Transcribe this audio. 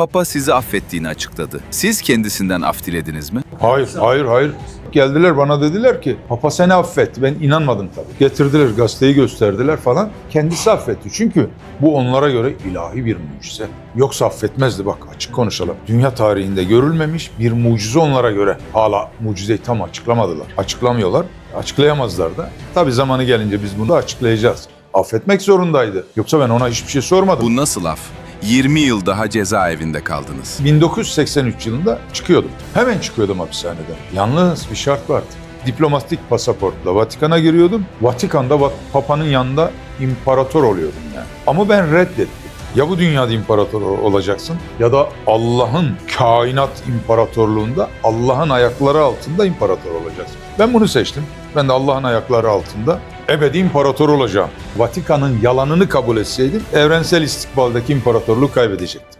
Papa sizi affettiğini açıkladı. Siz kendisinden af dilediniz mi? Hayır, hayır, hayır. Geldiler bana dediler ki Papa seni affetti. Ben inanmadım tabii. Getirdiler gazeteyi gösterdiler falan. Kendisi affetti. Çünkü bu onlara göre ilahi bir mucize. Yoksa affetmezdi bak açık konuşalım. Dünya tarihinde görülmemiş bir mucize onlara göre. Hala mucizeyi tam açıklamadılar. Açıklamıyorlar. Açıklayamazlar da. Tabii zamanı gelince biz bunu da açıklayacağız. Affetmek zorundaydı. Yoksa ben ona hiçbir şey sormadım. Bu nasıl af? 20 yıl daha cezaevinde kaldınız. 1983 yılında çıkıyordum. Hemen çıkıyordum hapishaneden. Yalnız bir şart vardı. Diplomatik pasaportla Vatikan'a giriyordum. Vatikan'da Va- Papa'nın yanında imparator oluyordum yani. Ama ben reddettim. Ya bu dünyada imparator olacaksın ya da Allah'ın kainat imparatorluğunda Allah'ın ayakları altında imparator olacaksın. Ben bunu seçtim. Ben de Allah'ın ayakları altında ebedi imparator olacağım. Vatikan'ın yalanını kabul etseydim evrensel istikbaldeki imparatorluğu kaybedecektim.